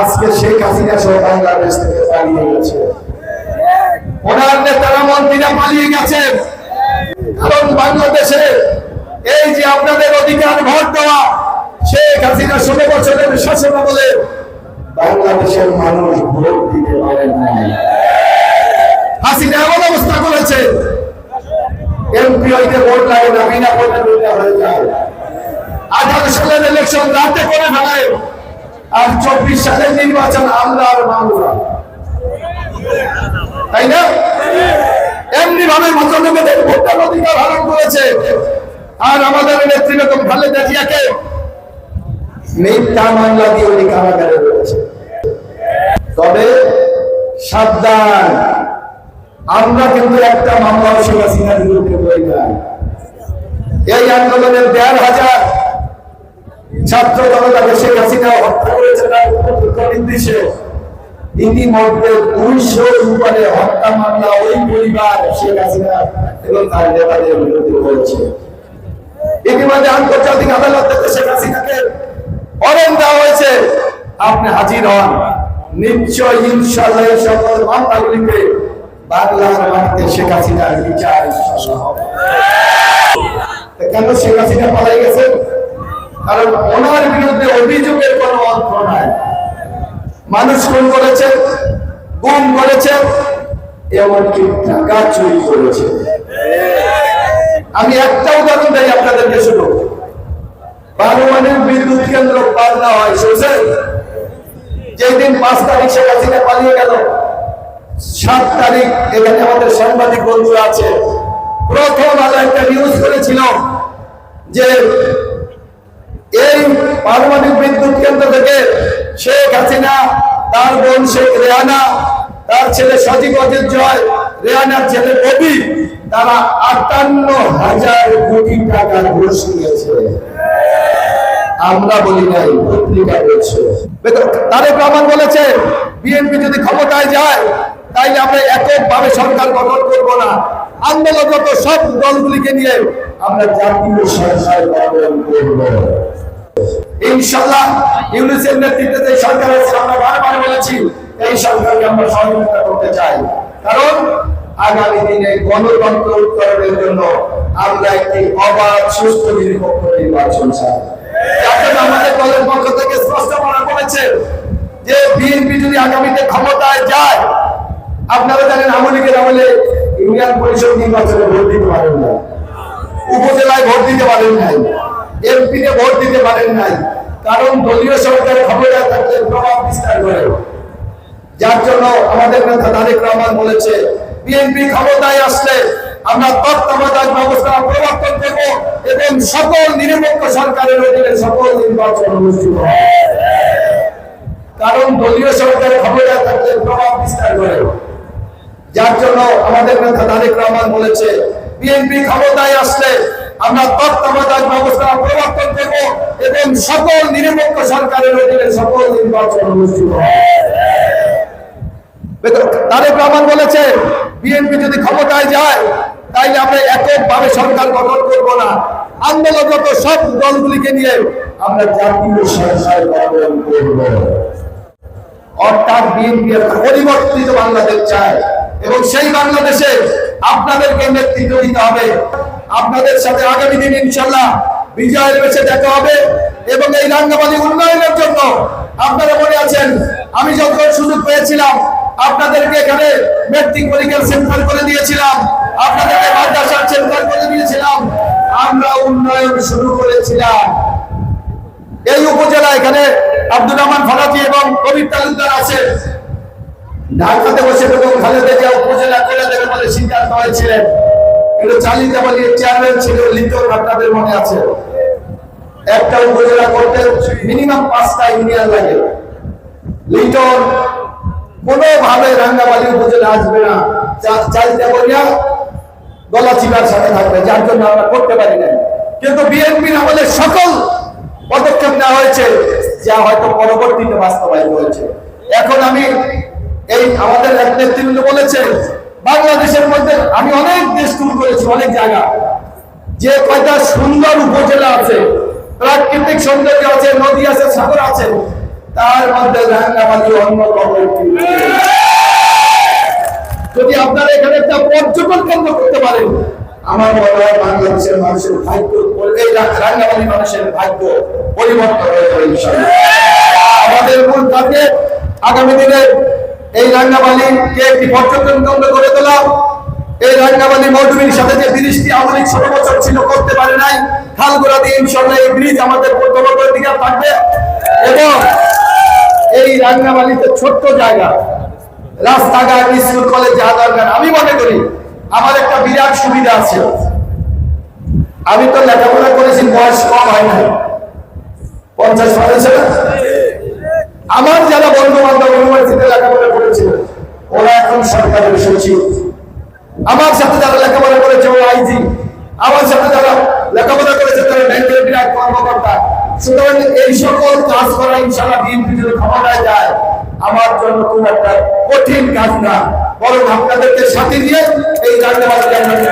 আজকে শেখ হাসিনা সহ বাংলাদেশ থেকে পালিয়ে গেছে। ওনার নেতারা মন্ত্রীরা পালিয়ে গেছে। কারণ বাংলাদেশে এই যে আপনাদের অধিকার ভোট দেওয়া, শেখ হাসিনা ষোলো বছরের শাসন বলে বাংলাদেশের মানুষ ভোট দিতে পারেন নাই। হাসিনা এমন অবস্থা করেছে, এমপি হইতে ভোট লাগে না, বিনা ভোটে হয়ে যায়। আঠারো সালের ইলেকশন রাতে করে ফেলায়। আর চব্বিশ সালের নির্বাচন আমরা আর বাংলা তাই না? এমনি ভাবে মুসলমানদের ভোটার অধিকার হরণ করেছে। আর আমাদের নেত্রী বেগম খালেদা জিয়াকে মিথ্যা মামলা দিয়ে উনি কারাগারে রয়েছে। তবে সাবধান, আমরা কিন্তু একটা মামলা শেখ বিরুদ্ধে এই আন্দোলনের দেড় হাজার ছাত্র জনতাকে শেখ হাসিনা হত্যা করেছে নির্দেশে। ইতিমধ্যে দুইশো হত্যা মামলা ওই পরিবার শেখ হাসিনা এবং তার নেতাদের করেছে ইতিমধ্যে আন্তর্জাতিক আদালত থেকে শেখ হাসিনাকে দেওয়া হয়েছে। আপনি হাজির হন। নিশ্চয় ইনশাল্লাহ সকল মামলাগুলিকে বাংলার মাটিতে শেখ হাসিনার বিচার কেন শেখ হাসিনা পালাই গেছে কারণ ওনার বিরুদ্ধে অভিযোগের কোনো অর্থ নাই। মানুষ খুন করেছে, গুম করেছে, এমনকি টাকা চুরি করেছে। আমি একটা উদাহরণ দেই আপনাদেরকে শুধু পারমাণবিক বিদ্যুৎ কেন্দ্র পাল্টা হয়, শুনছেন? যেই দিন পাঁচ তারিখ শেখ হাসিনা পালিয়ে গেল, সাত তারিখ এখানে আমাদের সাংবাদিক বন্ধু আছে। প্রথম আলো একটা নিউজ করেছিল যে এই পারমাণবিক বিদ্যুৎ কেন্দ্র থেকে শেখ হাসিনা, তার বোন শেখ রেহানা, তার ছেলে সজীব অজিত জয়, রেহানার ছেলে কবি তারা আটান্ন হাজার কোটি টাকা ঘুষ নিয়েছে। আমরা বলি নাই, পত্রিকা বলছে। তারেক রহমান বলেছে, বিএনপি যদি ক্ষমতায় যায়, তাইলে আমরা এককভাবে সরকার গঠন করব না। আন্দোলনরত সব দলগুলিকে নিয়ে আমরা জাতীয় সরকার গঠন করব। ইনশাল্লাহ ইউনিসেফ নেতৃত্বে যে সরকার বারবার বলেছি, এই সরকারকে আমরা সহযোগিতা করতে চাই। কারণ আগামী দিনে গণতন্ত্র উত্তরণের জন্য আমরা একটি অবাধ সুস্থ নিরপেক্ষ নির্বাচন চাই। আমাদের দলের পক্ষ থেকে যে বিএনপি যদি আগামীতে ক্ষমতায় যায়, আপনারা জানেন আওয়ামী আমলে ইউনিয়ন পরিষদ নির্বাচনে ভোট দিতে পারেন না উপজেলায় ভোট দিতে পারেন নাই। এমপিতে ভোট দিতে পারেন নাই। কারণ দলীয় সরকার ক্ষমতায় থাকলে প্রভাব বিস্তার করে। যার জন্য আমাদের নেতা তারেক রহমান বলেছে, বিএনপি ক্ষমতায় আসলে আমরা তত্ত্বাবধায়ক ব্যবস্থা প্রবর্তন করব এবং সকল নিরপেক্ষ সরকারের অধীনে সকল নির্বাচন অনুষ্ঠিত কারণ দলীয় সরকারের ক্ষমতায় থাকলে প্রভাব বিস্তার করে। যার জন্য আমাদের নেতা তারেক রহমান বলেছে, বিএনপি ক্ষমতায় আসলে আমরা তত্ত্বাবধায়ক ব্যবস্থা প্রবর্তন করব এবং সকল নিরপেক্ষ সরকারের অধীনে সকল নির্বাচন অনুষ্ঠিত তারেক রহমান বলেছে বিএনপি যদি ক্ষমতায় যায় আমরা এককভাবে সরকার গঠন করব না। আন্দোলনরত সব দলগুলিকে নিয়ে আমরা জাতীয় অর্থাৎ বিএনপি পরিবর্তিত বাংলাদেশ চায় এবং সেই বাংলাদেশে আপনাদেরকে নেতৃত্ব দিতে হবে। আপনাদের সাথে আগামী দিন ইনশাল্লাহ বিজয়ের বেছে দেখা হবে এবং এই রাঙ্গাবাদী উন্নয়নের জন্য আপনারা মনে আছেন, আমি যখন সুযোগ পেয়েছিলাম, আপনাদেরকে এখানে মেট্রিক পরীক্ষার সেন্টার করে দিয়েছিলাম, আপনাদেরকে মাদ্রাসার সেন্টার করে দিয়েছিলাম, আমরা উন্নয়ন শুরু করেছিলাম। এই উপজেলা এখানে আব্দুর রহমান ফরাজি এবং কবির তালুকদার আছে। ঢাকাতে বসে এবং খালেদা উপজেলা করে দেবে বলে সিদ্ধান্ত হয়েছিলেন। কিন্তু চালিতে বলি চেয়ারম্যান ছিল লিটন আপনাদের মনে আছে? একটা উপজেলা করতে মিনিমাম পাঁচটা ইউনিয়ন লাগে। লিটন, কোনোভাবে রাঙ্গাবালি উপজেলা আসবে না। চালিতে বলিয়া গলা চিপার সাথে থাকবে, যার জন্য আমরা করতে পারি না কিন্তু বিএনপির আমাদের সকল পদক্ষেপ নেওয়া হয়েছে, যা হয়তো পরবর্তীতে বাস্তবায়িত হয়েছে। এখন আমি এই আমাদের এক নেতৃবৃন্দ বলেছে বাংলাদেশের মধ্যে আমি অনেক দেশ টুর করেছি, অনেক জায়গা। যে কয়টা সুন্দর উপজেলা আছে, প্রাকৃতিক সৌন্দর্য আছে, নদী আছে, সাগর আছে, তার মধ্যে রাঙ্গামাটি অন্যতম যদি আপনারা এখানে একটা পর্যটন কেন্দ্র করতে পারেন, আমার মনে হয় বাংলাদেশের মানুষের ভাগ্য, এই রাঙ্গামাটি মানুষের ভাগ্য পরিবর্তন হয়ে যাবে আমাদের মূল টার্গেট আগামী দিনে এই রাঙ্গামালিকে একটি পর্যটন কেন্দ্র করে তোলা? এই রাঙ্গামালি মৌসুমীর সাথে যে ব্রিজটি আধুনিক ষোলো বছর ছিল, করতে পারে নাই। খালগোড়া দিয়ে ইনশাল্লাহ এই ব্রিজ আমাদের পূর্ববর্তী দিকে থাকবে। এবং এই রাঙ্গামালিতে ছোট্ট জায়গা, রাস্তাঘাট, স্কুল, কলেজ, যা দরকার। আমি মনে করি, আমার একটা বিরাট সুবিধা আছে। আমি তো লেখাপড়া করেছি, বয়স কম হয় না পঞ্চাশ না আমার যারা বন্ধু বান্ধব ইউনিভার্সিটিতে লেখাপড়া করেছিল, ওরা এখন সরকারের সচিব। আমার সাথে যারা লেখাপড়া করেছে ওরা আইজি। আমার সাথে যারা লেখাপড়া করেছে, তারা ব্যাংকের বিরাট কর্মকর্তা। সুতরাং এই সকল কাজ করা ইনশাল্লাহ বিএনপি যদি ক্ষমতায় যায়, আমার জন্য খুব একটা কঠিন কাজ না। বরং আপনাদেরকে সাথে নিয়ে এই রাজনীতি